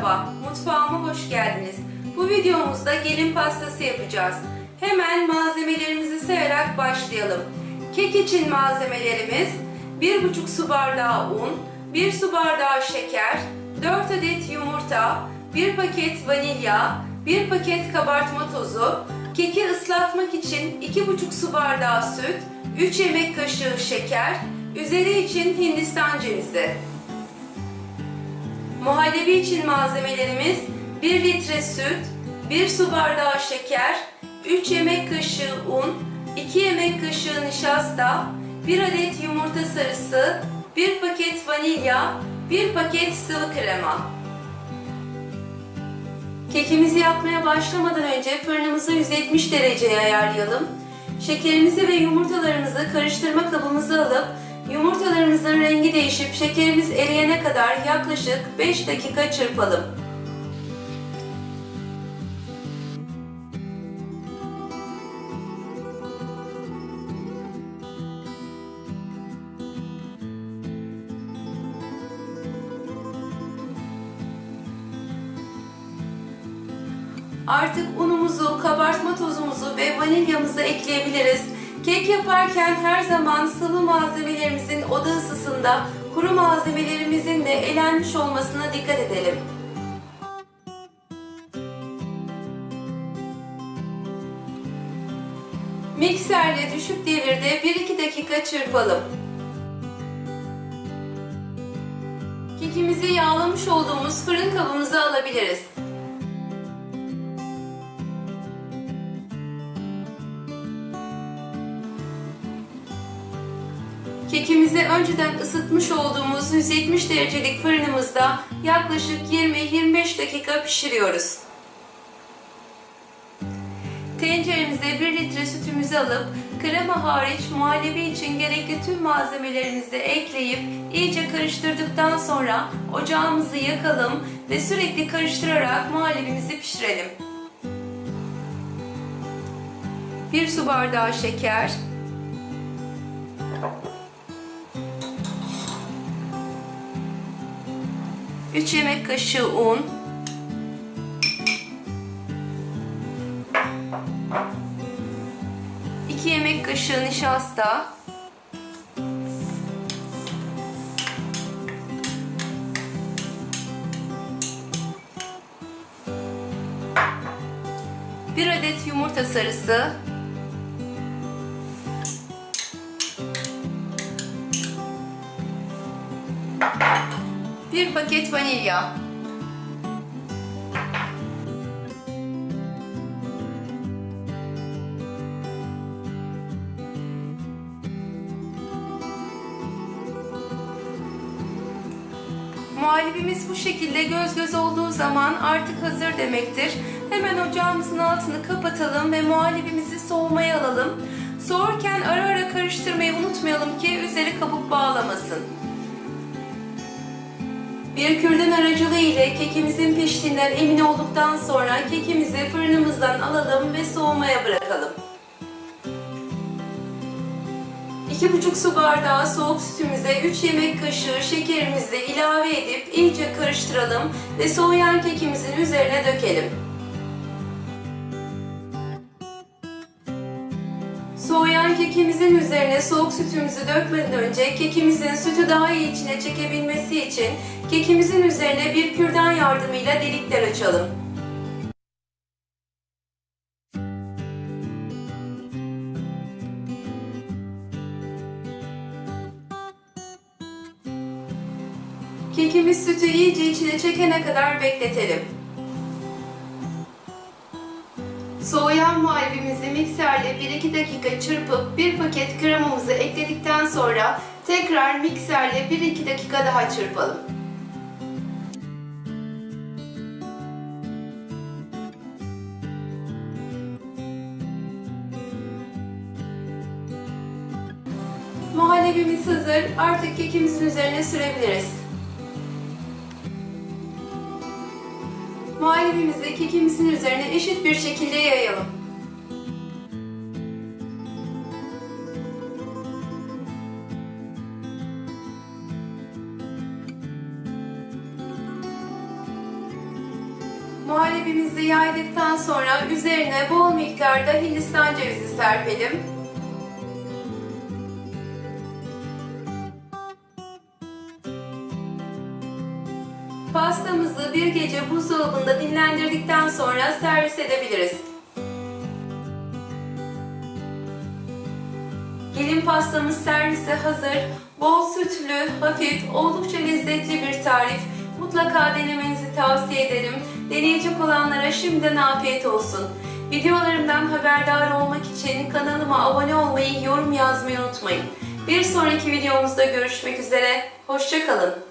Merhaba, mutfağıma hoş geldiniz. Bu videomuzda gelin pastası yapacağız. Hemen malzemelerimizi sayarak başlayalım. Kek için malzemelerimiz 1,5 su bardağı un, 1 su bardağı şeker, 4 adet yumurta, 1 paket vanilya, 1 paket kabartma tozu, keki ıslatmak için 2,5 su bardağı süt, 3 yemek kaşığı şeker, üzeri için hindistan cevizi. Muhallebi için malzemelerimiz 1 litre süt, 1 su bardağı şeker, 3 yemek kaşığı un, 2 yemek kaşığı nişasta, 1 adet yumurta sarısı, 1 paket vanilya, 1 paket sıvı krema. Kekimizi yapmaya başlamadan önce fırınımızı 170 dereceye ayarlayalım. Şekerimizi ve yumurtalarımızı karıştırma kabımıza alıp yumurtalarımızın rengi değişip şekerimiz eriyene kadar yaklaşık 5 dakika çırpalım. Artık unumuzu, kabartma tozumuzu ve vanilyamızı ekleyebiliriz. Kek yaparken her zaman sıvı malzemelerimizin oda ısısında kuru malzemelerimizin de elenmiş olmasına dikkat edelim. Mikserle düşük devirde 1-2 dakika çırpalım. Kekimizi yağlamış olduğumuz fırın kabımıza alabiliriz. Kekimizi önceden ısıtmış olduğumuz 170 derecelik fırınımızda yaklaşık 20-25 dakika pişiriyoruz. Tenceremize 1 litre sütümüzü alıp krema hariç muhallebi için gerekli tüm malzemelerimizi ekleyip iyice karıştırdıktan sonra ocağımızı yakalım ve sürekli karıştırarak muhallebimizi pişirelim. 1 su bardağı şeker, 3 yemek kaşığı un, iki yemek kaşığı nişasta, bir adet yumurta sarısı, paket vanilya, Muhallebimiz bu şekilde göz göz olduğu zaman artık hazır demektir. Hemen ocağımızın altını kapatalım ve muhallebimizi soğumaya alalım. Soğurken ara ara karıştırmayı unutmayalım ki üzeri kabuk bağlamasın. Bir kürdan aracılığı ile kekimizin piştiğinden emin olduktan sonra kekimizi fırınımızdan alalım ve soğumaya bırakalım. 2,5 su bardağı soğuk sütümüze 3 yemek kaşığı şekerimizi ilave edip iyice karıştıralım ve soğuyan kekimizin üzerine dökelim. Soğuyan kekimizin üzerine soğuk sütümüzü dökmeden önce kekimizin sütü daha iyi içine çekebilmesi için kekimizin üzerine bir kürdan yardımıyla delikler açalım. Kekimiz sütü iyice içine çekene kadar bekletelim. Soğuyan muhallebimizi mikserle 1-2 dakika çırpıp bir paket kremamızı ekledikten sonra tekrar mikserle 1-2 dakika daha çırpalım. Muhallebimiz hazır. Artık kekimizin üzerine sürebiliriz. Muhallebimizi kekimizin üzerine eşit bir şekilde yayalım. Muhallebimizi yaydıktan sonra üzerine bol miktarda hindistan cevizi serpelim. Pastamızı bir gece buzdolabında dinlendirdikten sonra servis edebiliriz. Gelin pastamız servise hazır. Bol sütlü, hafif, oldukça lezzetli bir tarif. Mutlaka denemenizi tavsiye ederim. Deneyecek olanlara şimdiden afiyet olsun. Videolarımdan haberdar olmak için kanalıma abone olmayı, yorum yazmayı unutmayın. Bir sonraki videomuzda görüşmek üzere. Hoşçakalın.